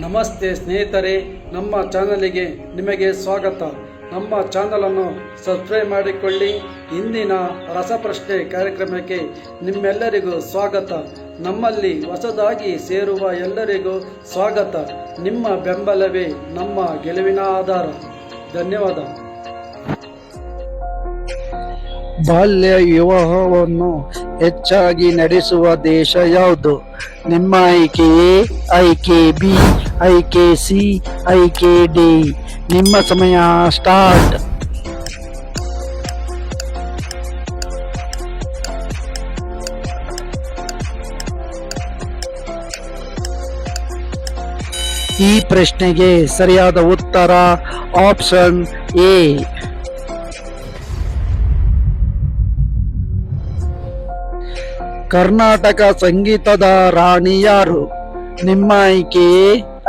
ನಮಸ್ತೆ ಸ್ನೇಹಿತರೆ, ನಮ್ಮ ಚಾನಲಿಗೆ ನಿಮಗೆ ಸ್ವಾಗತ. ನಮ್ಮ ಚಾನಲನ್ನು ಸಬ್ಸ್ಕ್ರೈಬ್ ಮಾಡಿಕೊಳ್ಳಿ. ಇಂದಿನ ರಸಪ್ರಶ್ನೆ ಕಾರ್ಯಕ್ರಮಕ್ಕೆ ನಿಮ್ಮೆಲ್ಲರಿಗೂ ಸ್ವಾಗತ. ನಮ್ಮಲ್ಲಿ ಹೊಸದಾಗಿ ಸೇರುವ ಎಲ್ಲರಿಗೂ ಸ್ವಾಗತ. ನಿಮ್ಮ ಬೆಂಬಲವೇ ನಮ್ಮ ಗೆಲುವಿನ ಆಧಾರ. ಧನ್ಯವಾದ. ಬಾಲ್ಯ ವಿವಾಹವನ್ನು ಹೆಚ್ಚಾಗಿ ನಡೆಸುವ ದೇಶ ಯಾವುದು? ನಿಮ್ಮ ಆಯ್ಕೆ ಆಯ್ಕೆ ಬಿ. ಆಯ್ಕೆ ಸಿ ಆಯ್ಕೆ ಡಿ ನಿಮ್ಮ ಸಮಯ ಸ್ಟಾರ್ಟ್. ಈ ಪ್ರಶ್ನೆಗೆ ಸರಿಯಾದ ಉತ್ತರ ಆಪ್ಷನ್ ಎ. ಕರ್ನಾಟಕ ಸಂಗೀತದ ರಾಣಿ ಯಾರು? ನಿಮ್ಮ ಆಯ್ಕೆ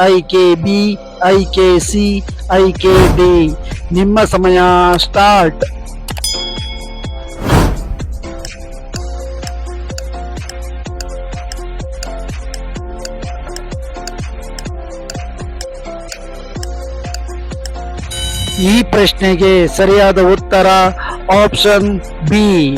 ಎ, IKC, ಆಯ್ಕೆ ನಿಮ್ಮ ಸಮಯ ಸ್ಟಾರ್ಟ್. ಈ ಪ್ರಶ್ನೆಗೆ ಸರಿಯಾದ ಉತ್ತರ ಆಪ್ಷನ್ ಬಿ.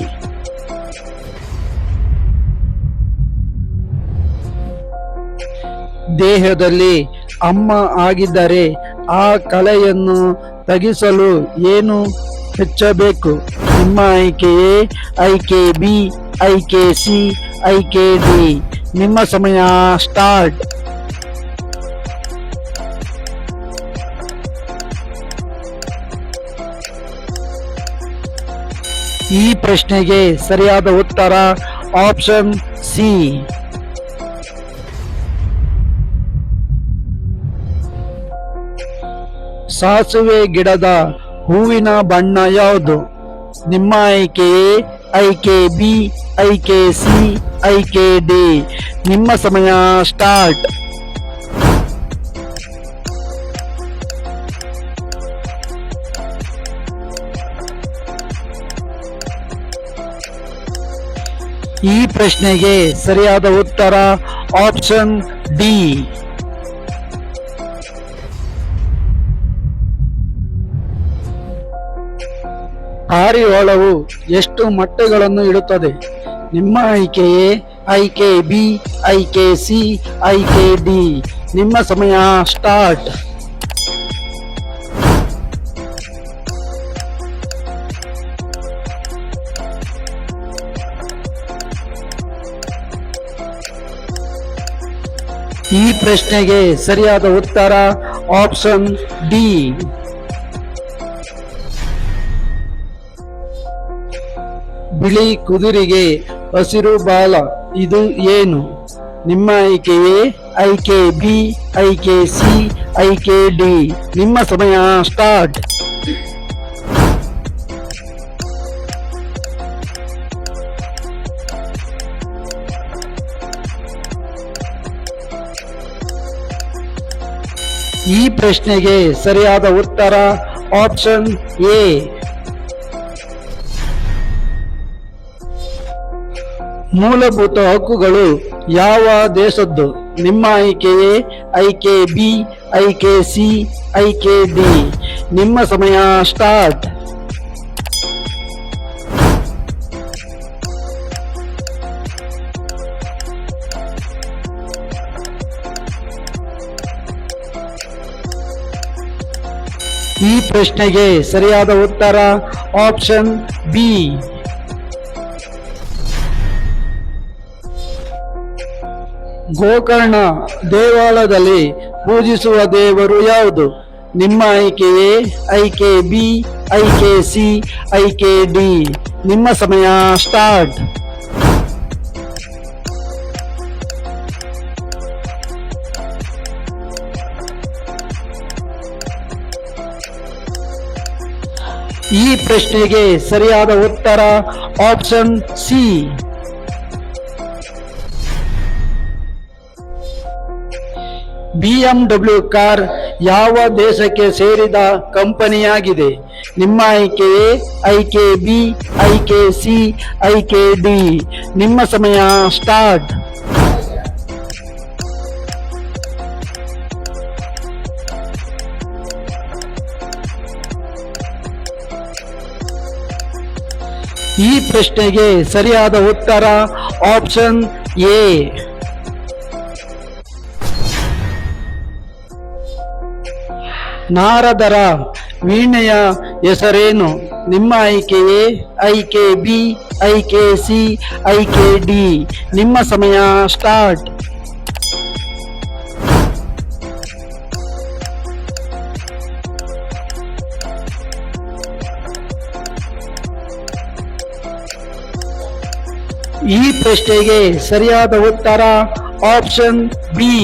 ದೇಹದಲ್ಲಿ ಅಮ್ಮ ಆಗಿದ್ದರೆ ಆ ಕಲೆಯನ್ನು ತಗಿಸಲು ಏನು ಹೆಚ್ಚಬೇಕು? ನಿಮ್ಮ ಆಯ್ಕೆ ಎ ಐಕೆ ಬಿ, ಐಕೆ ಸಿ, ಐಕೆ ಡಿ. ನಿಮ್ಮ ಸಮಯ ಸ್ಟಾರ್ಟ್. ಈ ಪ್ರಶ್ನೆಗೆ ಸರಿಯಾದ ಉತ್ತರ ಆಪ್ಷನ್ ಸಿ. ಸಾಸುವೆ ಗಿಡದ ಹೂವಿನ ಬಣ್ಣ ಯಾವುದು? ನಿಮ್ಮ ಆಯ್ಕೆ ಐಕೆ ಬಿ ಐಕೆ ಸಿ ಐಕೆ ಡಿ. ನಿಮ್ಮ ಸಮಯ ಸ್ಟಾರ್ಟ್. ಈ ಪ್ರಶ್ನೆಗೆ ಸರಿಯಾದ ಉತ್ತರ ಆಪ್ಷನ್ ಡಿ. ಪಾರಿವಾಳವು ಎಷ್ಟು ಮೊಟ್ಟೆಗಳನ್ನು ಇಡುತ್ತದೆ? ನಿಮ್ಮ ಆಯ್ಕೆಯೇ? ಆಯ್ಕೆ ಬಿ, ಆಯ್ಕೆ ಸಿ, ಆಯ್ಕೆ ಡಿ. ನಿಮ್ಮ ಸಮಯ ಸ್ಟಾರ್ಟ್. ಈ ಪ್ರಶ್ನೆಗೆ ಸರಿಯಾದ ಉತ್ತರ ಆಪ್ಷನ್ ಡಿ. ಬಿಳಿ ಕುದುರೆಗೆ ಹಸಿರು ಬಾಲ, ಇದು ಏನು? ನಿಮ್ಮ ಆಯ್ಕೆಯೇ? ಐಕೆ ಬಿ ಐಕೆ ಸಿ ಐಕೆ ಡಿ. ನಿಮ್ಮ ಸಮಯ ಸ್ಟಾರ್ಟ್. ಈ ಪ್ರಶ್ನೆಗೆ ಸರಿಯಾದ ಉತ್ತರ ಆಪ್ಷನ್ ಎ. ಮೂಲಭೂತ ಹಕ್ಕುಗಳು ಯಾವ ದೇಶದ್ದು? ನಿಮ್ಮ ಆಯ್ಕೆ ಎ ಐಕೆ ಬಿ, ಐಕೆ ಸಿ, ಐಕೆ ಡಿ. ನಿಮ್ಮ ಸಮಯ ಸ್ಟಾರ್ಟ್. ಈ ಪ್ರಶ್ನೆಗೆ ಸರಿಯಾದ ಉತ್ತರ ಆಪ್ಷನ್ ಬಿ. ಗೋಕರ್ಣ ದೇವಾಲಯದಲ್ಲಿ ಪೂಜಿಸುವ ದೇವರು ಯಾವುದು? ನಿಮ್ಮ ಆಯ್ಕೆ ಎ ಐಕೆ ಬಿ, ಐಕೆ ಸಿ, ಐಕೆ ಡಿ. ನಿಮ್ಮ ಸಮಯ ಸ್ಟಾರ್ಟ್. ಈ ಪ್ರಶ್ನೆಗೆ ಸರಿಯಾದ ಉತ್ತರ ಆಪ್ಷನ್ ಸಿ. ಬಿ ಕಾರ್ ಯಾವ ದೇಶಕ್ಕೆ ಸೇರಿದ ಕಂಪನಿಯಾಗಿದೆ? ನಿಮ್ಮ ಆಯ್ಕೆ ಎ ಐಕೆ ಬಿ ಐಕೆ ಸಿ ಐಕೆ ಡಿ. ನಿಮ್ಮ ಸಮಯ ಸ್ಟಾರ್ಟ್. ಈ ಪ್ರಶ್ನೆಗೆ ಸರಿಯಾದ ಉತ್ತರ ಆಪ್ಷನ್ ಎ. ನಾರದರ ವೀಣೆಯ ಹೆಸರೇನು? ನಿಮ್ಮ ಆಯ್ಕೆ ಎ ಐಕೆ ಬಿ ಐಕೆ ಸಿ ಐಕೆ ಡಿ. ನಿಮ್ಮ ಸಮಯ ಸ್ಟಾರ್ಟ್. ಈ ಪ್ರಶ್ನೆಗೆ ಸರಿಯಾದ ಉತ್ತರ ಆಪ್ಷನ್ ಬಿ.